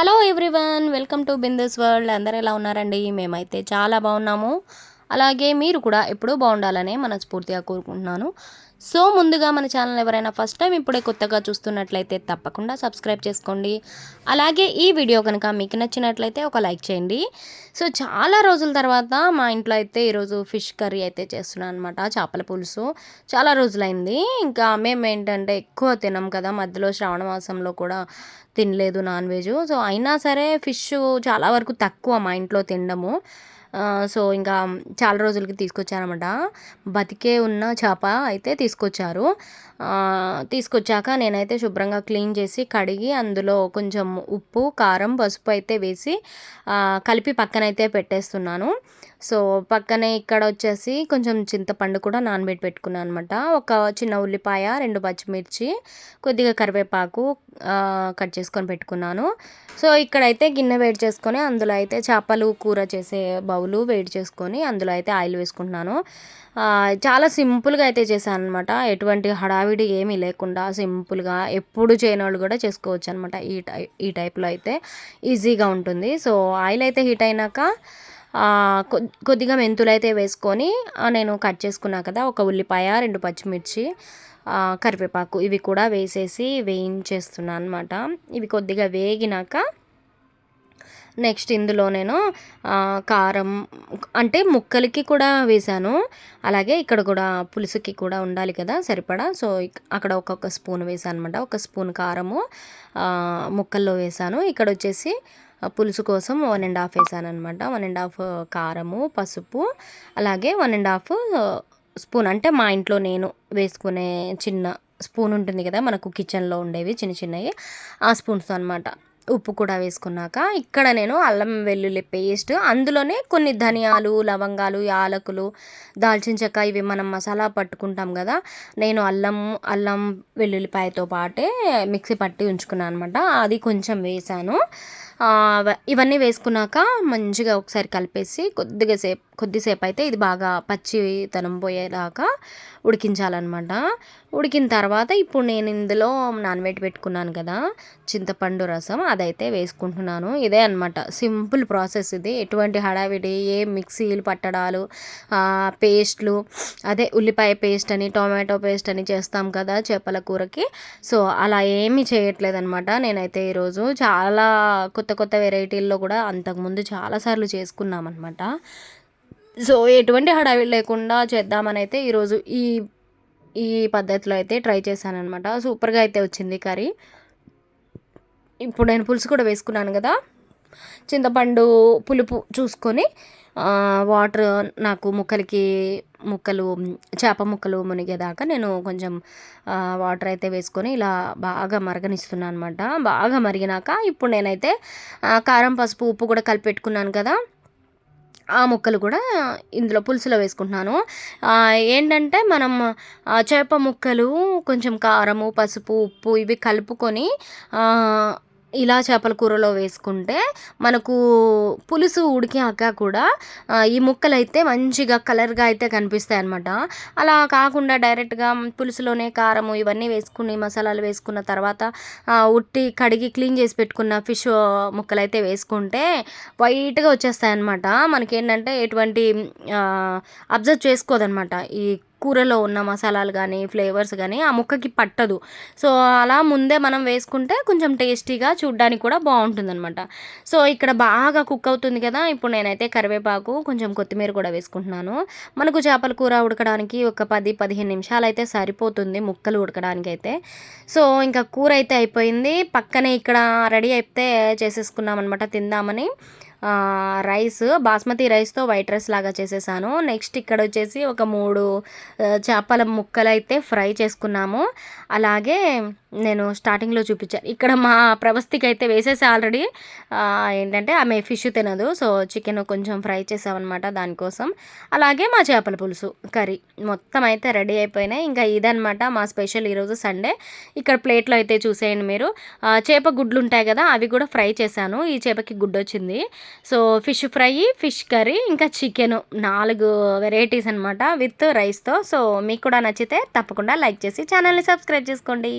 Hello everyone welcome to Bindes world. అందరు ఎలా ఉన్నారండి? మేమైతే చాలా బాగున్నాము. అలాగే మీరు కూడా ఎప్పుడూ బాగుండాలని మనస్ఫూర్తిగా కోరుకుంటున్నాను. సో ముందుగా మన ఛానల్ ఎవరైనా ఫస్ట్ టైం ఇప్పుడే కొత్తగా చూస్తున్నట్లయితే తప్పకుండా సబ్స్క్రైబ్ చేసుకోండి. అలాగే ఈ వీడియో కనుక మీకు నచ్చినట్లయితే ఒక లైక్ చేయండి. సో చాలా రోజుల తర్వాత మా ఇంట్లో అయితే ఈరోజు ఫిష్ కర్రీ అయితే చేస్తున్నాను అనమాట చేపల పులుసు. చాలా రోజులైంది. ఇంకా మేము ఏంటంటే ఎక్కువ తినం కదా మధ్యలో శ్రావణ మాసంలో కూడా తినలేదు నాన్ వెజ్ సో అయినా సరే ఫిష్ చాలా వరకు తక్కువ మా ఇంట్లో తినడము. సో ఇంకా చాలా రోజులకి తీసుకొచ్చారనమాట బతికే ఉన్న చేప అయితే తీసుకొచ్చారు. తీసుకొచ్చాక నేనైతే శుభ్రంగా క్లీన్ చేసి కడిగి అందులో కొంచెం ఉప్పు కారం పసుపు అయితే వేసి కలిపి పక్కనైతే పెట్టేస్తున్నాను. సో పక్కనే ఇక్కడ వచ్చేసి కొంచెం చింతపండు కూడా నానబెట్టి పెట్టుకున్నాను అనమాట ఒక చిన్న ఉల్లిపాయ రెండు పచ్చిమిర్చి కొద్దిగా కరివేపాకు కట్ చేసుకొని పెట్టుకున్నాను. సో ఇక్కడైతే గిన్నె వేడి చేసుకొని అందులో అయితే చేపలు కూర చేసే బౌలు వేడి చేసుకొని అందులో అయితే ఆయిల్ వేసుకుంటున్నాను. చాలా సింపుల్గా అయితే చేశాను అనమాట ఎటువంటి హడావిడి ఏమీ లేకుండా సింపుల్గా ఎప్పుడు చేయని వాళ్ళు కూడా చేసుకోవచ్చు అనమాట ఈ టై ఈ టైప్లో అయితే ఈజీగా ఉంటుంది. సో ఆయిల్ అయితే హీట్ అయినాక కొద్దిగా మెంతులు అయితే వేసుకొని నేను కట్ చేసుకున్నా కదా ఒక ఉల్లిపాయ రెండు పచ్చిమిర్చి కరివేపాకు ఇవి కూడా వేసేసి వేయించేస్తున్నాను అనమాట ఇవి కొద్దిగా వేగినాక నెక్స్ట్ ఇందులో నేను కారం అంటే ముక్కలకి కూడా వేశాను అలాగే ఇక్కడ కూడా పులుసుకి కూడా ఉండాలి కదా సరిపడా. సో అక్కడ ఒక్కొక్క స్పూన్ వేసాను అనమాట ఒక స్పూన్ కారము ముక్కల్లో వేసాను. ఇక్కడ వచ్చేసి పులుసు కోసం వన్ అండ్ హాఫ్ వేసాను అనమాట వన్ అండ్ హాఫ్ కారము పసుపు అలాగే వన్ అండ్ హాఫ్ స్పూన్. అంటే మా ఇంట్లో నేను వేసుకునే చిన్న స్పూన్ ఉంటుంది కదా మనకు కిచెన్లో ఉండేవి చిన్న చిన్నవి ఆ స్పూన్స్ అనమాట ఉప్పు కూడా వేసుకున్నాక ఇక్కడ నేను అల్లం వెల్లుల్లి పేస్ట్ అందులోనే కొన్ని ధనియాలు లవంగాలు యాలకులు దాల్చిన చెక్క ఇవి మనం మసాలా పట్టుకుంటాం కదా నేను అల్లం అల్లం వెల్లుల్లిపాయతో పాటే మిక్సీ పట్టి ఉంచుకున్నాను అనమాట అది కొంచెం వేసాను. ఇవన్నీ వేసుకున్నాక మంచిగా ఒకసారి కలిపేసి కొద్దిగా సేపు కొద్దిసేపు అయితే ఇది బాగా పచ్చితనం పోయేదాకా ఉడికించాలన్నమాట. ఉడికిన తర్వాత ఇప్పుడు నేను ఇందులో నానబెట్టి పెట్టుకున్నాను కదా చింతపండు రసం అదైతే వేసుకుంటున్నాను. ఇదే అనమాట సింపుల్ ప్రాసెస్ ఇది. ఎటువంటి హడావిడి ఏ మిక్సీలు పట్టడాలు పేస్ట్లు అదే ఉల్లిపాయ పేస్ట్ అని టొమాటో పేస్ట్ అని చేస్తాం కదా చేపల కూరకి. సో అలా ఏమీ చేయట్లేదనమాట నేనైతే ఈరోజు. చాలా కొత్త కొత్త వెరైటీల్లో కూడా అంతకుముందు చాలాసార్లు చేసుకున్నాం అనమాట సో ఎటువంటి హడావిడి లేకుండా చేద్దామని అయితే ఈరోజు ఈ ఈ పద్ధతిలో అయితే ట్రై చేశానమాట సూపర్గా అయితే వచ్చింది కర్రీ. ఇప్పుడు నేను పులుసు కూడా వేసుకున్నాను కదా. చింతపండు పులుపు చూసుకొని వాటర్ నాకు ముక్కలకి ముక్కలు చేప ముక్కలు మునిగేదాకా నేను కొంచెం వాటర్ అయితే వేసుకొని ఇలా బాగా మరగనిస్తున్నాను అనమాట బాగా మరిగినాక ఇప్పుడు నేనైతే కారం పసుపు ఉప్పు కూడా కలిపి పెట్టుకున్నాను కదా. ఆ ముక్కలు కూడా ఇందులో పులుసులో వేసుకుంటున్నాను. ఏంటంటే మనం చేప ముక్కలు కొంచెం కారము పసుపు ఉప్పు ఇవి కలుపుకొని ఇలా చేపల కూరలో వేసుకుంటే మనకు పులుసు ఉడికాక కూడా ఈ ముక్కలు అయితే మంచిగా కలర్గా అయితే కనిపిస్తాయి అనమాట అలా కాకుండా డైరెక్ట్గా పులుసులోనే కారము ఇవన్నీ వేసుకుని మసాలాలు వేసుకున్న తర్వాత ఉట్టి కడిగి క్లీన్ చేసి పెట్టుకున్న ఫిష్ ముక్కలు అయితే వేసుకుంటే వైట్గా వచ్చేస్తాయి అనమాట మనకేంటంటే ఎటువంటి అబ్జర్వ్ చేసుకోదనమాట ఈ కూరలో ఉన్న మసాలాలు కానీ ఫ్లేవర్స్ కానీ ఆ ముక్కకి పట్టదు. సో అలా ముందే మనం వేసుకుంటే కొంచెం టేస్టీగా చూడ్డానికి కూడా బాగుంటుంది అనమాట సో ఇక్కడ బాగా కుక్ అవుతుంది కదా. ఇప్పుడు నేనైతే కరివేపాకు కొంచెం కొత్తిమీర కూడా వేసుకుంటున్నాను. మనకు చేపల కూర ఉడకడానికి ఒక పది పదిహేను నిమిషాలు అయితే సరిపోతుంది ముక్కలు ఉడకడానికి అయితే సో ఇంకా కూర అయితే అయిపోయింది. పక్కనే ఇక్కడ రెడీ అయితే చేసేసుకున్నాం అనమాట తిందామని. రైస్ బాస్మతి రైస్తో వైట్ రైస్ లాగా చేసేసాను. నెక్స్ట్ ఇక్కడ వచ్చేసి ఒక మూడు చేపల ముక్కలు అయితే ఫ్రై చేసుకున్నాము. అలాగే నేను స్టార్టింగ్లో చూపించాను ఇక్కడ మా ప్రవస్థికి అయితే వేసేసి ఆల్రెడీ ఏంటంటే ఆమె ఫిష్ తినదు. సో చికెన్ కొంచెం ఫ్రై చేసామన్నమాట దానికోసం. అలాగే మా చేపల పులుసు కర్రీ మొత్తం అయితే రెడీ అయిపోయినాయి. ఇంకా ఇదనమాట మా స్పెషల్ ఈరోజు సండే ఇక్కడ ప్లేట్లో అయితే చూసేయండి మీరు. చేప గుడ్లు ఉంటాయి కదా అవి కూడా ఫ్రై చేశాను. ఈ చేపకి గుడ్డు వచ్చింది so fish fry fish curry ఇంకా చికెన్ నాలుగు వెరైటీస్ అనమాట విత్ రైస్తో సో మీకు కూడా నచ్చితే తప్పకుండా లైక్ చేసి ఛానల్ని సబ్స్క్రైబ్ చేసుకోండి.